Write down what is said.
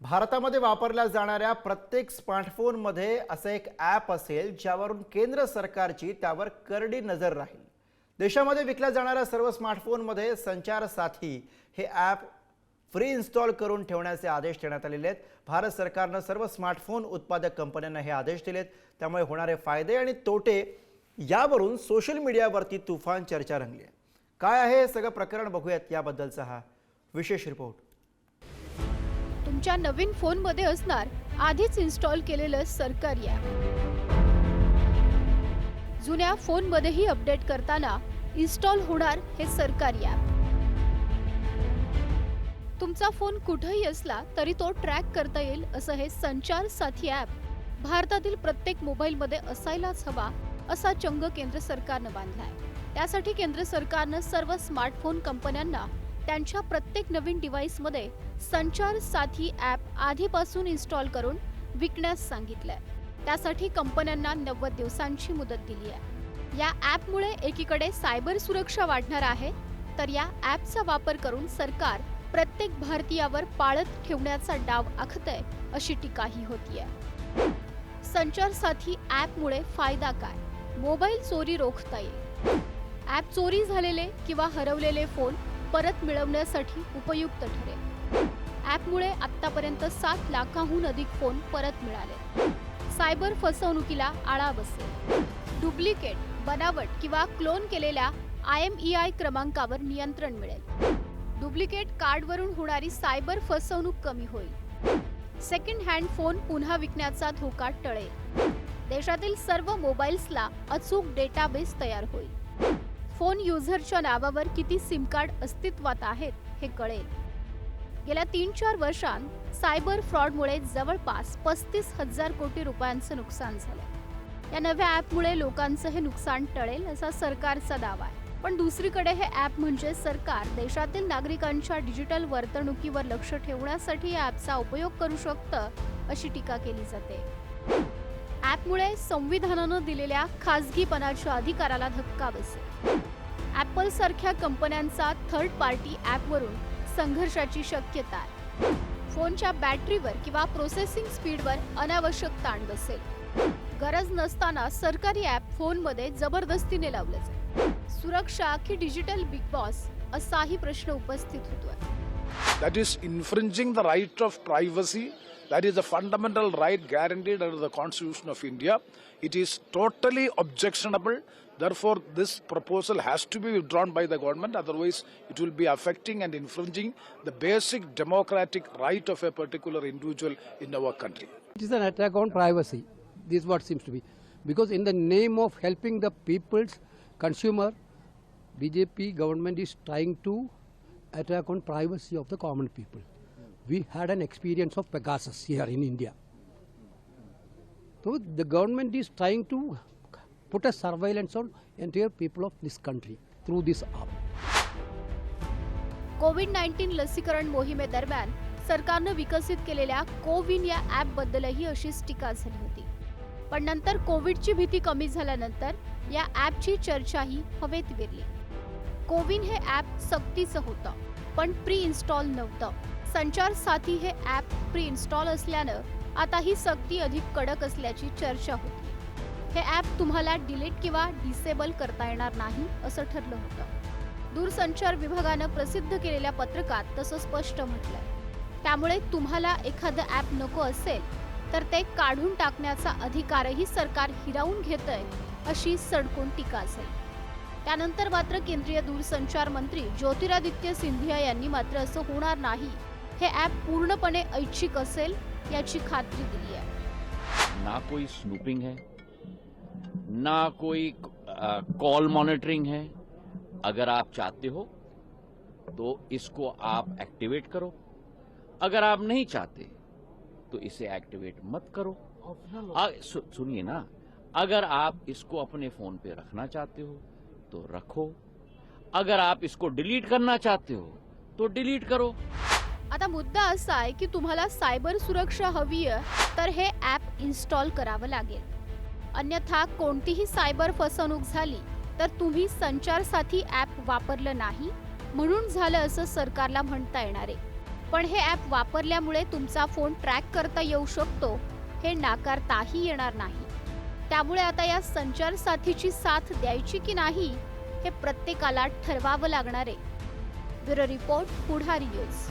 भारतामध्ये वापरल्या जाणाऱ्या प्रत्येक स्मार्टफोनमध्ये असं एक ॲप असेल ज्यावरून केंद्र सरकारची त्यावर करडी नजर राहील. देशामध्ये विकल्या जाणाऱ्या सर्व स्मार्टफोनमध्ये संचार साथी हे ॲप फ्री इन्स्टॉल करून ठेवण्याचे आदेश देण्यात आलेले आहेत. भारत सरकारनं सर्व स्मार्टफोन उत्पादक कंपन्यांना हे आदेश दिलेत. त्यामुळे होणारे फायदे आणि तोटे यावरून सोशल मीडियावरती तुफान चर्चा रंगली आहे. काय आहे हे सगळं प्रकरण बघूयात याबद्दलचा हा विशेष रिपोर्ट. तुमच्या नवीन फोनमध्ये असणार आधीच इन्स्टॉल केलेलं सरकारी ॲप जुन्या फोनमध्येही अपडेट करताना इन्स्टॉल होणार हे सरकारी ॲप तुमचा फोन कुठेही असला तरी तो ट्रॅक करता येईल असं हे संचार साथी ॲप भारतातील प्रत्येक मोबाईलमध्ये असायलाच हवा असा चंग केंद्र सरकारनं बांधलाय. त्यासाठी केंद्र सरकारनं सर्व स्मार्टफोन कंपन्यांना त्यांच्या प्रत्येक नवीन डिव्हाइसमध्ये संचार साथी ॲप आधीपासून इन्स्टॉल करून विकण्यास सांगितलंय. त्यासाठी कंपन्यांना नव्वद दिवसांची मुदत दिली आहे. या ॲपमुळे एकीकडे सायबर सुरक्षा वाढणार आहे तर या ॲपचा वापर करून सरकार प्रत्येक भारतीयावर पाळत ठेवण्याचा डाव आखतय अशी टीकाही होतीये. संचार साथी ॲपमुळे फायदा काय? मोबाईल चोरी रोखता येईल. ॲप चोरी झालेले किंवा हरवलेले फोन परत मिळवण्यासाठी उपयुक्त ठरेल. ॲपमुळे आत्तापर्यंत सात लाखाहून अधिक फोन परत मिळाले. सायबर फसवणुकीला आळा बसेल. डुप्लिकेट बनावट किंवा क्लोन केलेल्या आय एम ई आय क्रमांकावर नियंत्रण मिळेल. डुप्लिकेट कार्डवरून होणारी सायबर फसवणूक कमी होईल. सेकंड हँड फोन पुन्हा विकण्याचा धोका टळेल. देशातील सर्व मोबाईल्सला अचूक डेटाबेस तयार होईल. फोन युजरच्या नावावर किती सिम कार्ड अस्तित्वात आहेत हे कळेल. गेल्या तीन चार वर्षांत सायबर फ्रॉडमुळे जवळपास पस्तीस हजार कोटी रुपयांचं नुकसान झालं. या नव्या ॲपमुळे लोकांचं हे नुकसान टळेल असा सरकारचा दावा आहे. पण दुसरीकडे हे ॲप म्हणजे सरकार देशातील नागरिकांच्या डिजिटल वर्तणुकीवर लक्ष ठेवण्यासाठी या ॲपचा उपयोग करू शकतं अशी टीका केली जाते. ॲपमुळे संविधानानं दिलेल्या खासगीपणाच्या अधिकाराला धक्का बसेल. ॲपलसारख्या कंपन्यांचा थर्ड पार्टी ॲपवरून संघर्षाची शक्यता आहे. फोनच्या बॅटरीवर किंवा प्रोसेसिंग स्पीडवर अनावश्यक ताण बसेल. गरज नसताना सरकारी ॲप फोनमध्ये जबरदस्तीने लावलं जाईल. सुरक्षा की डिजिटल बिग बॉस असाही प्रश्न उपस्थित होतोय. That is infringing the right of privacy. That is a fundamental right guaranteed under the Constitution of India. It is totally objectionable. Therefore, this proposal has to be withdrawn by the government. Otherwise, it will be affecting and infringing the basic democratic right of a particular individual in our country. It is an attack on privacy. This is what seems to be. Because in the name of helping the people's consumer, BJP government is trying to attack on privacy of the common people. We had an experience of Pegasus here in India. So the government is trying to put a surveillance on entire people of this country through this app. Covid nineteen लसीकरण मोहिमेदरम्यान सरकारनं विकसित केलेल्या कोविन या ॲपबद्दलही अशीच टीका झाली होती पण नंतर कोविडची भीती कमी झाल्यानंतर या ॲपची चर्चाही हवेत विरली कोविन हे ॲप सक्तीचं होतं पण प्री इन्स्टॉल नव्हतं. संचार साथी हे ॲप प्री इन्स्टॉल असल्यानं आता ही सक्ती अधिक कडक असल्याची चर्चा होती. हे ॲप तुम्हाला डिलीट किंवा डिसेबल करता येणार नाही असं ठरलं होतं. दूरसंचार विभागानं प्रसिद्ध केलेल्या पत्रकात तसं स्पष्ट म्हटलंय. त्यामुळे तुम्हाला एखादं ॲप नको असेल तर ते काढून टाकण्याचा अधिकारही सरकार हिरावून घेतंय अशी सडकून टीका असेल. त्यानंतर मात्र केंद्रीय दूरसंचार मंत्री ज्योतिरादित्य सिंधिया यांनी मात्र असं होणार नाही हे ॲप पूर्णपणे ऐच्छिक असेल याची खात्री दिली आहे. ना कोई स्नूपिंग है ना कोई कॉल मॉनिटरिंग है। अगर आप चाहते हो तो इसको आप एक्टिवेट करो। अगर आप नहीं चाहते तो इसे एक्टिवेट मत करो। सुनिए ना अगर आप इसको अपने फ़ोन पे रखना चाहते हो तो रखो। अगर आप इसको डिलीट करना चाहते हो तो डिलीट करो। आता मुद्दा असा आहे की तुम्हाला सायबर सुरक्षा हवी आहे तर हे ॲप इन्स्टॉल करावं लागेल. अन्यथा कोणतीही सायबर फसवणूक झाली तर तुम्ही संचार साथी ॲप वापरलं नाही म्हणून झालं असं सरकारला म्हणता येणार आहे. पण हे ॲप वापरल्यामुळे तुमचा फोन ट्रॅक करता येऊ शकतो हे नाकारताही येणार नाही. त्यामुळे आता या संचार साथीची साथ द्यायची की नाही हे प्रत्येकाला ठरवावं लागणार आहे. Bureau report Pudhari news.